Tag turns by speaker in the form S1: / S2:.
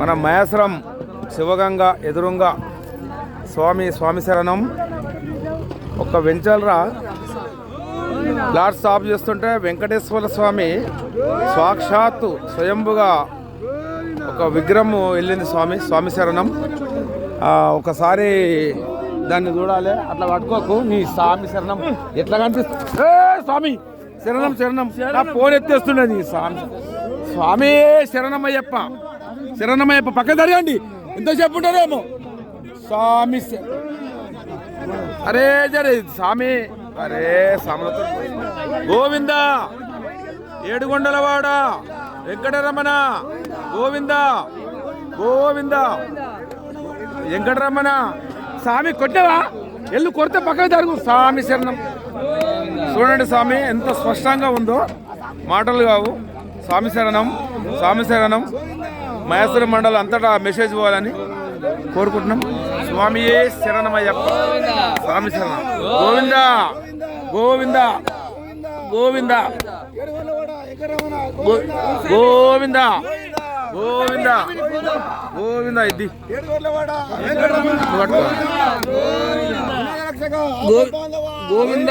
S1: మన మహేశ్వరం శివగంగ ఎదురుంగా స్వామి స్వామి శరణం. ఒక వెంచల్రా లాట్ స్టాప్ చేస్తుంటే వెంకటేశ్వర స్వామి సాక్షాత్తు స్వయంభుగా ఒక విగ్రహం వెళ్ళింది స్వామి స్వామి శరణం. ఒకసారి దాన్ని చూడాలి అట్లా పట్టుకోకు నీ స్వామి శరణం ఎట్లా కనిపిస్తుంది స్వామి శరణం శరణం. ఫోన్ ఎత్తేస్తుండే నీ స్వామి. స్వామి శరణమయ్యప్ప. శరణమయ్యప్ప పక్క జరగండి ఎంతసేపు ఉంటారేమో? స్వామి అరే జరే స్వామి. అరే స్వాములతో గోవింద ఏడుగొండలవాడ వెంకటరమణ గోవింద గోవింద. వెంకటరమణ. స్వామి కొట్టవా? ఎల్లు కొడితే పక్కకు జరుగు స్వామి శరణం. చూడండి స్వామి ఎంత స్పష్టంగా ఉందో. మాటలు కావు. స్వామి శరణం స్వామి శరణం. మహేశ్వర మండలం అంతటా మెసేజ్ పోవాలని కోరుకుంటున్నాం. స్వామి శరణమయ్యప్ప. స్వామి శరణం. గోవింద గోవింద గోవింద. గోవింద గోవింద గోవింద ఇది. నువ్వు పట్టుకో. గో- గోవింద.